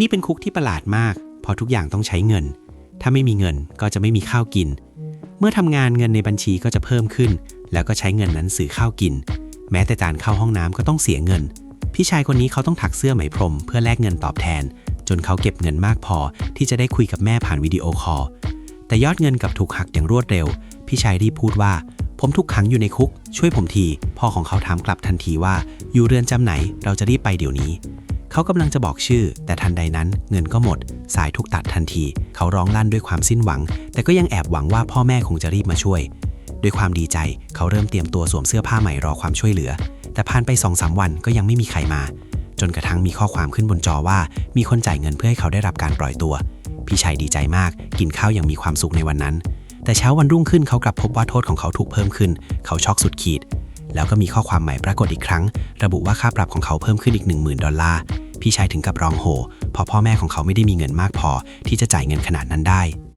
นี่เป็นคุกที่ประหลาดมาก เพราะทุกอย่างต้องใช้เงิน ถ้าไม่มีเงินก็จะไม่มีข้าวกิน เมื่อทำงานเงินในบัญชีก็จะเพิ่มขึ้น แล้วก็ใช้เงินนั้นซื้อข้าวกิน แม้แต่การเข้าห้องน้ำก็ต้องเสียเงิน พี่ชายคนนี้เขาต้องถักเสื้อไหมพรม เพื่อแลกเงินตอบแทน จนเขาเก็บเงินมากพอ ที่จะได้คุยกับแม่ผ่านวิดีโอคอล แต่ยอดเงินกับถูกหักอย่างรวดเร็ว พี่ชายรีบพูดว่า ผมถูกขังอยู่ในคุก ช่วยผมที พ่อของเขาถามกลับทันทีว่า อยู่เรือนจำไหน เราจะรีบไปเดี๋ยวนี้ เขากำลังจะบอกชื่อ แต่ทันใดนั้นเงินก็หมด สายถูกตัดทันที เขาร้องลั่นด้วยความสิ้นหวัง แต่ก็ยังแอบหวังว่าพ่อแม่คงจะรีบมาช่วย ด้วยความดีใจเขาเริ่มเตรียมตัวสวมเสื้อผ้าใหม่รอความช่วยเหลือ แต่ผ่านไปสองสามวันก็ยังไม่มีใครมา จนกระทั่งมีข้อความขึ้นบนจอว่า มีคนจ่ายเงินเพื่อให้เขาได้รับการปล่อยตัว พี่ชายดีใจมากกินข้าวอย่างมีความสุขในวันนั้น แต่เช้าวันรุ่งขึ้นเขากลับพบว่าโทษของเขาถูกเพิ่มขึ้น เขาช็อกสุดขีด แล้วก็มีข้อความใหม่ปรากฏอีกครั้ง ระบุว่าค่าปรับของเขาเพิ่มขึ้นอีก 10,000 ดอลลาร์ พี่ชายถึงกับร้องโห่เพราะพ่อแม่ของเขาไม่ได้มีเงินมากพอที่จะจ่ายเงินขนาดนั้นได้